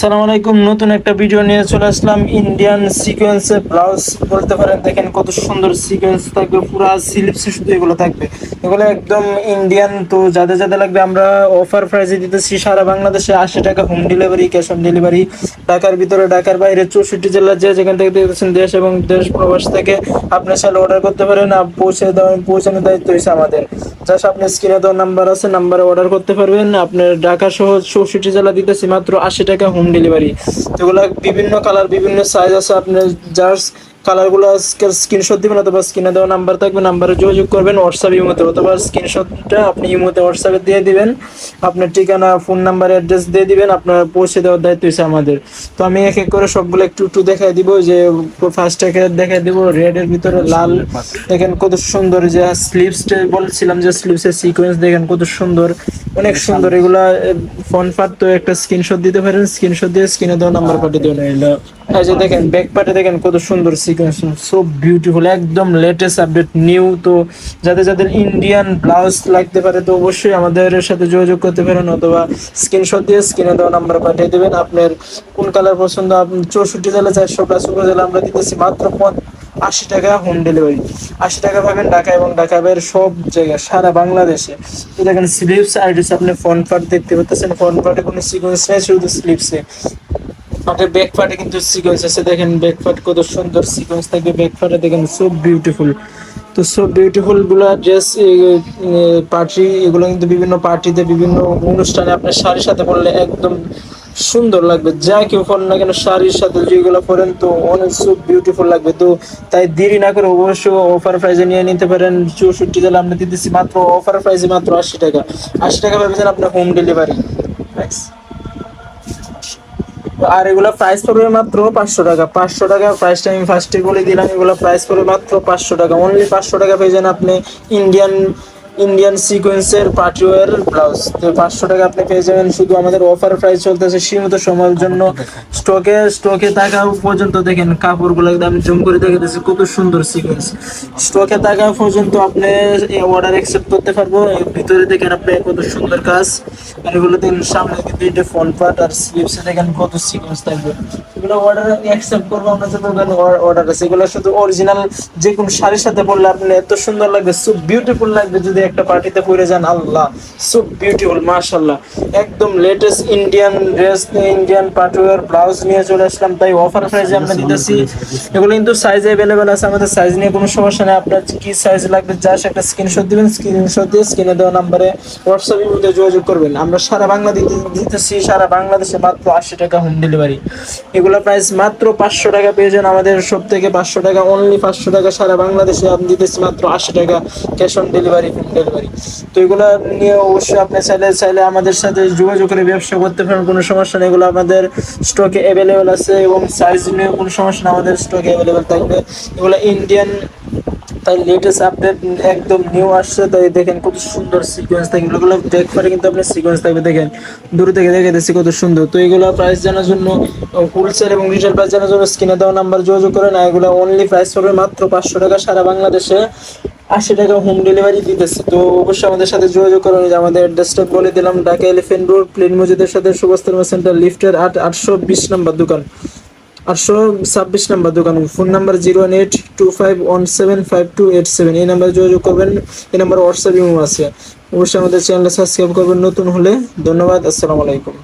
সালাম আলাইকুম, নতুন একটা ভিডিও নিয়ে চলে আসলাম। ইন্ডিয়ান সিকোয়েন্সে ব্লাউজ বলতে পারেন, দেখেন কত সুন্দর সিকোয়েন্স থাকবে, পুরো স্লিপসে শুধু এগুলো থাকবে। এগুলো একদম ইন্ডিয়ান তো যাদের যাদের লাগবে, আমরা অফার প্রাইসে দিতেছি সারা বাংলাদেশে আশি টাকা home delivery cash on delivery ঢাকার ভিতরে, ঢাকার বাইরে, চৌষট্টি জেলার যে যেখান থেকে দেখতেছেন, দেশ এবং দেশ প্রবাস থেকে আপনি চাইলে অর্ডার করতে পারেন আর পৌঁছে দেওয়া, পৌঁছানোর দায়িত্ব হয়েছে আমাদের। জাস্ট আপনি স্ক্রিনে দেওয়ার নাম্বার আছে নাম্বারে অর্ডার করতে পারবেন। আপনার ঢাকা সহ চৌষট্টি জেলা দিতেছি মাত্র আশি টাকা হোম ডেলিভারি এগুলো বিভিন্ন কালার বিভিন্ন সাইজ আছে। আপনার জাস্ট কালারগুলো স্ক্রিনশট দিবেন অথবা স্ক্রিনে দেওয়া নাম্বার থাকবে নাম্বারে যোগাযোগ করবেন হোয়াটসঅ্যাপ ইমোতে অথবা স্ক্রিনশটটা আপনি ইমোতে হোয়াটসঅ্যাপে দিয়ে দিবেন। আপনার ঠিকানা ফোন নাম্বার অ্যাড্রেস দিয়ে দিবেন, আপনার পৌঁছে দেওয়ার দায়িত্ব হচ্ছে আমাদের। তো আমি এক এক করে সবগুলো একটু একটু দেখাই দিব, যে ফার্স্ট একে দেখাই দিব রেডের ভিতরে লাল, দেখেন কত সুন্দর যে স্লিপসটা বলছিলাম যে স্লিপসের সিকোয়েন্স দেখেন কত সুন্দর, অনেক সুন্দর। এগুলা ফোন পার্ট তো একটা স্ক্রিনশট দিতে পারেন স্ক্রিনশট দিয়ে স্ক্রিনে দেওয়া নাম্বার পাঠিয়ে দেবেন। এই যে দেখেন ব্যাক পার্টে দেখেন কত সুন্দর সিকোয়েন্স সো বিউটিফুল একদম লেটেস্ট আপডেট নিউ তো যাদের যাদের ইন্ডিয়ান ব্লাউজ লাগতে পারে, তো অবশ্যই আমাদের সাথে যোগাযোগ করতে পারেন, অথবা স্ক্রিনশট দিয়ে স্ক্রিনে দেওয়া নাম্বার পাঠিয়ে দেবেন। আপনার কোন কালার পছন্দ আপনি চৌষট্টি জেলা, চারশো প্লাস জেলা, আমরা দিতেছি মাত্র আশি টাকা হোম ডেলিভারি আশি টাকা পাবেন ঢাকা এবং ঢাকা বাইরের সব জায়গায়, সারা বাংলাদেশে। তো দেখেন স্লিপস আর আপনি ফ্রন্ট পার্ট দেখতে পাচ্ছেন ফ্রন্ট পার্টে কোনো সিকোয়েন্স নেই, শুধু স্লিপসে আপনার ব্যাক পার্টে কিন্তু সিকোয়েন্স আছে। দেখেন ব্যাক পার্ট কত সুন্দর সিকোয়েন্স থাকবে। ব্যাক পার্টে দেখেন সো বিউটিফুল তো সো বিউটিফুলগুলা ড্রেস পার্টি এগুলো কিন্তু বিভিন্ন পার্টিতে বিভিন্ন অনুষ্ঠানে আপনার শাড়ির সাথে পরলে একদম সুন্দর লাগবে। যা কেউ পরেন না কেন শাড়ির সাথে যেগুলো পরেন তো অনেক সো বিউটিফুল লাগবে। তো তাই দেরি না করে অবশ্যই অফার প্রাইসে নিয়ে নিতে পারেন। চৌষট্টি জেলা আমরা দিতেছি মাত্র অফার প্রাইসে মাত্র আশি টাকা। আশি টাকা পাবেন আপনার হোম ডেলিভারি আর এগুলো প্রাইস পড়বে মাত্র পাঁচশো টাকা। পাঁচশো টাকা প্রাইসটা আমি ফার্স্টে বলে দিলাম, এগুলো প্রাইস পড়বে মাত্র পাঁচশো টাকা। অনলি পাঁচশো টাকা পেয়ে যান আপনি ইন্ডিয়ান ইন্ডিয়ান সিকোয়েন্সের পার্টিওয়ার ব্লাউজ তো পাঁচশো টাকা আপনি পেয়ে যাবেন। শুধু আমাদের অফার প্রাইস চলতেছে সীমিত সময়ের জন্য। স্টকে স্টকে থাকা পর্যন্ত দেখেন কাপড়গুলো একদম জম করে দেখে দিচ্ছে কত সুন্দর সিকোয়েন্স স্টকে থাকা পর্যন্ত আপনি অর্ডার অ্যাকসেপ্ট করতে পারব। ভিতরে দেখেন আপনি কত সুন্দর কাজ। আর এগুলো দেখেন, সামনে কিন্তু এটা ফ্রন্ট পার্ট আর স্লিপসে দেখেন কত সিকোয়েন্স থাকবে। এগুলো অর্ডার অ্যাকসেপ্ট করব আমরা যত অর্ডার আছে। এগুলো শুধু অরিজিনাল যে কোনো শাড়ির সাথে পরলে আপনি এত সুন্দর লাগবে। সো বিউটিফুল লাগবে যদি একটা পার্টিতে পরে যান, আল্লাহ। সো বিউটিফুল মাশাল্লাহ একদম latest Indian dress Indian partywear blouse নিয়ে চলে আসলাম। তাই অফার প্রাইসে আমরা দিতেছি এগুলো কিন্তু সাইজ অ্যাভেলেবেল আছে, আমাদের সাইজ নিয়ে কোনো সমস্যা নেই। আপনার কি সাইজ লাগবে জাস্ট একটা স্ক্রিনশট দিবেন স্ক্রিনশট দিয়ে স্ক্রিনে দেওয়া নাম্বারে হোয়াটসঅ্যাপের মধ্যে যোগাযোগ করবেন। আমরা সারা বাংলা দিতে দিতেছি, সারা বাংলাদেশে মাত্র আশি টাকা হোম ডেলিভারি এগুলো প্রাইস মাত্র পাঁচশো টাকা পেয়ে যান আমাদের সব থেকে। পাঁচশো টাকা অনলি পাঁচশো টাকা সারা বাংলাদেশে আপনি দিতেছি মাত্র আশি টাকা ক্যাশ অন ডেলিভারি ডেলিভারি তো এগুলো নিয়ে অবশ্যই আপনি চাইলে চাইলে আমাদের সাথে যোগাযোগ করে ব্যবসা করতে পারেন, কোনো সমস্যা নেই। এগুলো আমাদের স্টকে অ্যাভেলেবেল আছে এবং সাইজ নিয়ে কোনো সমস্যা নেই, আমাদের স্টকে অ্যাভেলেবেল থাকবে। এগুলো ইন্ডিয়ান তাই লেটেস্ট আপডেট একদম নিউ আসছে। তাই দেখেন কত সুন্দর সিকোয়েন্স থাকে এগুলো ব্যাক পারে কিন্তু আপনার সিকোয়েন্স থাকবে দেখেন। দূর থেকে দেখে দিচ্ছি কত সুন্দর। তো এগুলো প্রাইস জানার জন্য হোলসেল এবং রিটেল প্রাইস জানার জন্য স্ক্রিনে দেওয়া নাম্বার যোগাযোগ করে না এগুলো অনলি প্রাইস পড়বে মাত্র পাঁচশো টাকা সারা বাংলাদেশে। আশি টাকা হোম ডেলিভারি দিতেছে। তো অবশ্যই আমাদের সাথে যোগাযোগ করুন। যে আমাদের অ্যাড্রেসটা বলে দিলাম, ঢাকা এলিফেন্ট রোড প্লেন মসজিদের সাথে সুভাষতর্মা সেন্টার লিফটের আট আটশো বিশ নম্বর দোকান। আটশো ছাব্বিশ নাম্বার দোকান। Phone number zero one eight two five one seven five two eight seven এই নাম্বারে যোগাযোগ করবেন। এই নাম্বার হোয়াটসঅ্যাপ ইমো আছে। অবশ্যই আমাদের চ্যানেলটা সাবস্ক্রাইব করবেন। নতুন হলে ধন্যবাদ। আসসালামু আলাইকুম।